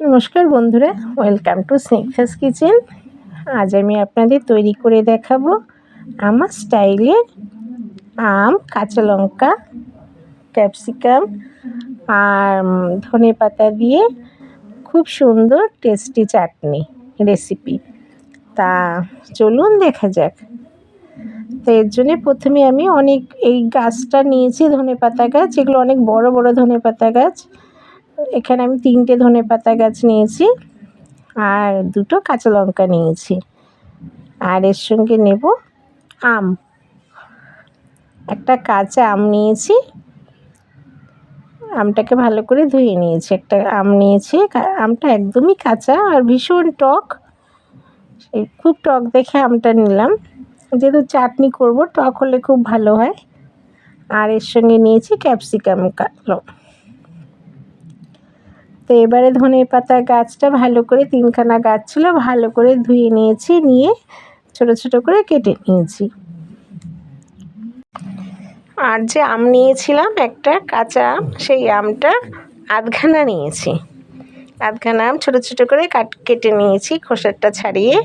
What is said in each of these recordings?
নমস্কার বন্ধুরা welcome to Snigdha's kitchen আজ আমি আপনাদের তৈরি করে দেখাবো আমার স্টাইলের আম, কাঁচা লঙ্কা ক্যাপসিকাম আর ধনে পাতা দিয়ে খুব সুন্দর টেস্টি চাটনি রেসিপি তা চলুন দেখা যাক। তো এর জন্যে প্রথমে আমি অনেক, এই গাছটা নিয়েছি ধনে পাতা গাছ, এগুলো অনেক বড় বড় ধনে পাতা গাছ। এখানে আমি তিনটে ধনে পাতা গাছ নিয়েছি আর দুটো কাঁচা লঙ্কা নিয়েছি। আর এর সঙ্গে নেব আম। একটা কাঁচা আম নিয়েছি। আমটাকে ভালো করে ধুয়ে নিয়েছি। একটা আম নিয়েছি। আমটা একদমই কাঁচা আর ভীষণ টক। খুব টক দেখে আমটা নিলাম। যেহেতু চাটনি করব, টক হলে খুব ভালো হয়। আর এর সঙ্গে নিয়েছি ক্যাপসিকাম কাটলো তো এবারে ধনে পাতা গাছটা ভালো করে তিনখানা গাছ ছিল, ভালো করে ধুয়ে নিয়েছি, নিয়ে ছোট ছোট করে কেটে নিয়েছি। আর যে আম নিয়েছিলাম একটা কাঁচা আম সেই আমটা আধখানা নিয়েছি। আধখানা আম ছোটো ছোটো করে কাট, কেটে নিয়েছি, খোসারটা ছাড়িয়ে,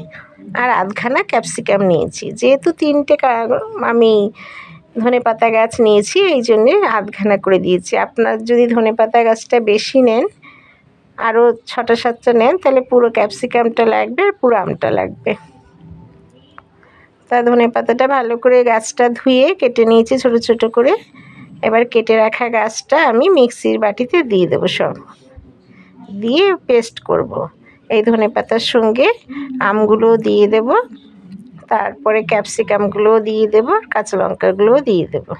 আর আধখানা ক্যাপসিকাম নিয়েছি। যেহেতু তিনটে আমি ধনে পাতা গাছ নিয়েছি, এই জন্যে আধখানা করে দিয়েছি। আপনার যদি ধনে পাতা গাছটা বেশি নেন আরও ছটা সাতটা নেন, তাহলে পুরো ক্যাপসিকামটা লাগবে আর পুরো আমটা লাগবে। তা ধনে পাতাটা ভালো করে গাছটা ধুয়ে কেটে নিয়েছি ছোট ছোট করে। এবার কেটে রাখা গাছটা আমি মিক্সির বাটিতে দিয়ে দেবো সব। দিয়ে পেস্ট করব। এই ধনে পাতার সঙ্গে আমগুলোও দিয়ে দেব। তারপরে ক্যাপসিকামগুলোও দিয়ে দেবো কাঁচা লঙ্কাগুলোও দিয়ে দেবো।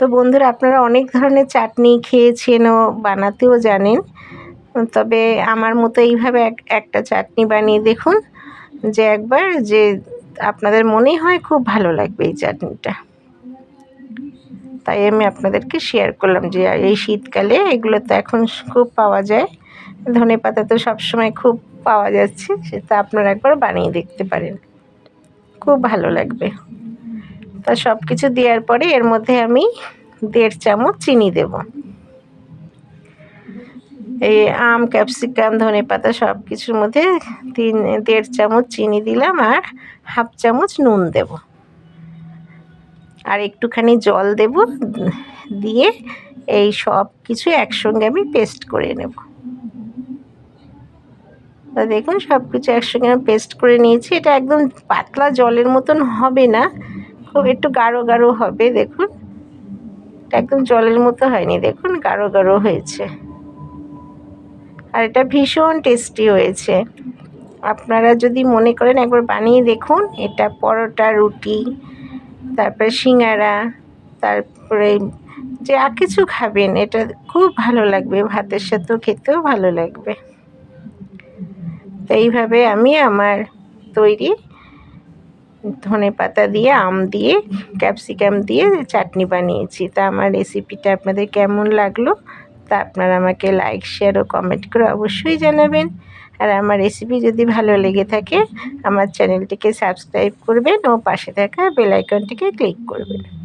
তো বন্ধুরা, আপনারা অনেক ধরনের চাটনি খেয়েছেন ও বানাতেও জানেন। তবে আমার মতো এইভাবে এক, একটা চাটনি বানিয়ে দেখুন যে একবার যে আপনাদের মনে হয় খুব ভালো লাগবে এই চাটনিটা। তাই আমি আপনাদেরকে শেয়ার করলাম যে এই শীতকালে এগুলো তো এখন খুব পাওয়া যায়। ধনে পাতা তো সবসময় খুব পাওয়া যাচ্ছে, সেটা আপনারা একবার বানিয়ে দেখতে পারেন। খুব ভালো লাগবে। তা সব কিছু দেওয়ার পরে এর মধ্যে আমি দেড় চামচ চিনি দেব। এই আম, ক্যাপসিকাম, ধনে পাতা সব কিছুর মধ্যে তিন, দেড় চামচ চিনি দিলাম আর হাফ চামচ নুন দেব। আর একটুখানি জল দেব, দিয়ে এই সব কিছু একসঙ্গে আমি পেস্ট করে নেব। তা দেখুন সব কিছু একসঙ্গে পেস্ট করে নিয়েছি, এটা একদম পাতলা জলের মতন হবে না। খুব একটু গাঢ় গাঢ় হবে, দেখুন। একদম জলের মতো হয়নি, দেখুন গাঢ় গাঢ় হয়েছে। আর এটা ভীষণ টেস্টি হয়েছে। আপনারা যদি মনে করেন একবার বানিয়ে দেখুন, এটা পরোটা, রুটি, তারপরে সিঙ্গারা, তারপরে যে আর কিছু খাবেন, এটা খুব ভালো লাগবে, ভাতের সাথেও খেতেও ভালো লাগবে। তো এইভাবে আমি আমার তৈরি ধনে পাতা দিয়ে, আম দিয়ে, ক্যাপসিকাম দিয়ে চাটনি বানিয়েছি। তা আমার রেসিপিটা আপনাদের কেমন লাগল তা আপনারা আমাকে লাইক শেয়ার ও কমেন্ট করে অবশ্যই জানাবেন। আর আমার রেসিপি যদি ভালো লেগে থাকে, আমার চ্যানেলটিকে সাবস্ক্রাইব করবেন ও পাশে থাকা বেলাইকনটিকে ক্লিক করবেন।